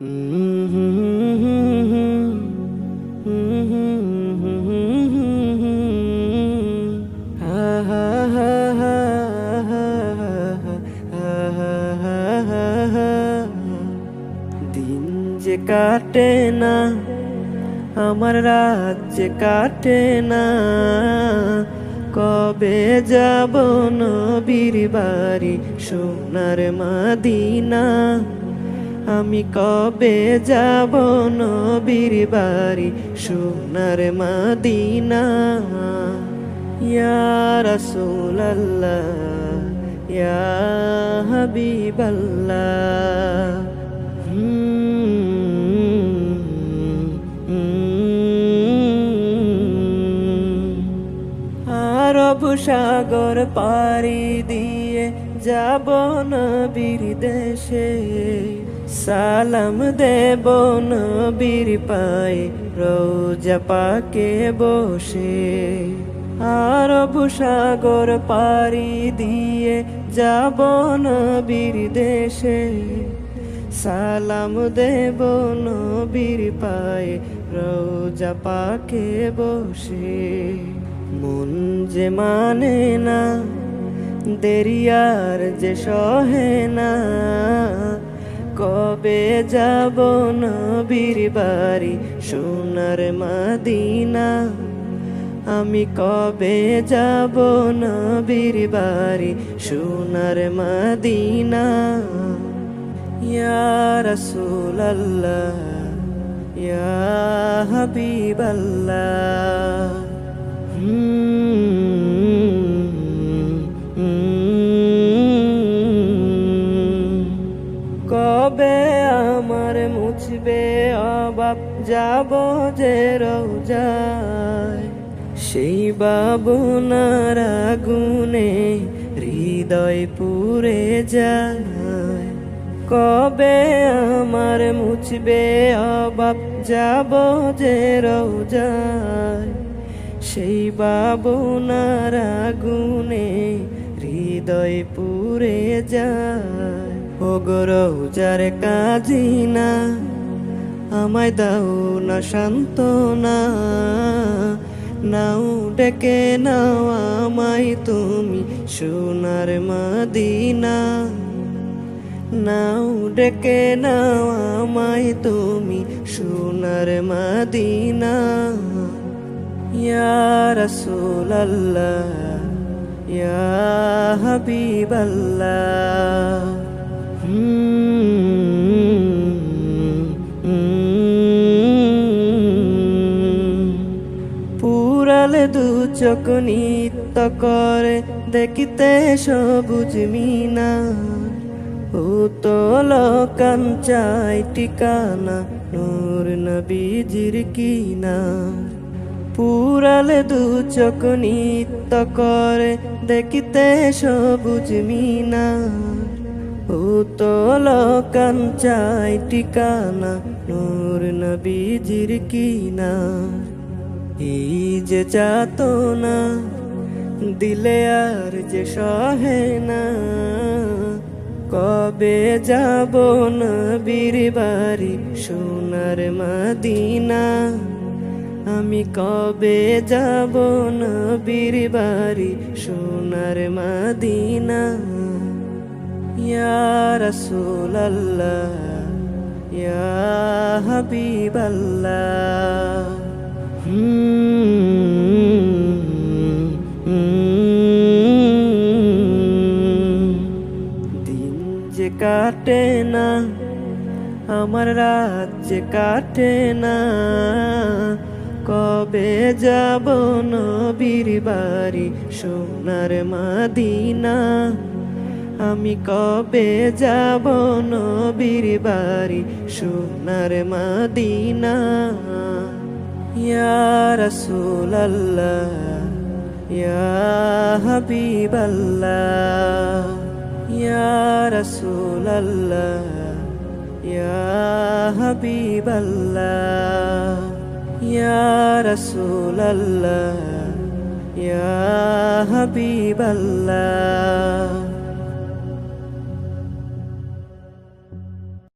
দিন যে কাটে না, আমার রাত যে কাটে না। কবে যাব নবীর বাড়ি, সোনার মাদিনা? আমি কবে যাব নবীর বাড়ি? সোনার মাদিনা। ইয়া রাসূলাল্লাহ, ইয়া হাবিবাল্লাহ। আরব সাগর পাড়ি দিয়ে যাব নবীর দেশে। সালাম দেব নবীর পায়ে, রোজা পাকে বসে। আরব সাগর পাড়ি দিয়ে যাব নবীর দেশে। সালাম দেব নবীর পায়ে, রোজা পাকে বসে। মন যে মানে না দেরিয়ার যে সহে না। কবে যাব নবীর বাড়ি? সোনার মাদিনা। আমি কবে যাব নবীর বাড়ি? সোনার মাদিনা। ইয়া রাসূলাল্লাহ, ইয়া হাবিবাল্লাহ। কবে অবাব যাব যে রোজায়, সেই বাবুনার আগুনে হৃদয় পুরে যায়। কবে আমার মুছবে অবাব যাব যে রোজায়, সেই বাবুনার আগুনে হৃদয় পুরে যায়। ও গরৌজার কাজি না আমায় দাও না শান্ত না নাও ডেকে নাও আমায় তুমি সোনার মাদিনা। নাও ডেকে নাও আমায় তুমি সোনার মাদিনা। ইয়া রাসূলাল্লাহ, ইয়া হাবিবাল্লাহ। পুরালে চোখ নিত্য করে, দেখিতে সবুজ মিনা। ও তোল কাঞ্চাই ঠিকানা, নূর নবীজির কিনা। পুরালে দু চোখ নিত্য করে, দেখিতে সবুজ মিনা। ও তোল কাঞ্চাই ঠিকানা, নূর নবীজির কিনা। এই যে যাতো না দিলে আর যে সহে না। কবে যাব নবীর বাড়ি, সোনার মাদিনা? আমি কবে যাব নবীর বাড়ি, সোনার মাদিনা? ইয়া রাসূলাল্লাহ, ইয়া হাবিবাল্লাহ। কাটে না, আমার রাত যে কাটে না। কবে যাব নবীর বাড়ি, সোনার মাদিনা? আমি কবে যাব নবীর বাড়ি, সোনার মাদিনা? ইয়া রাসূলাল্লাহ, ইয়া হাবিবাল্লাহ। ইয়া রাসূলাল্লাহ ইয়া হাবিবাল্লাহ ইয়া রাসূলাল্লাহ ইয়া হাবিবাল্লাহ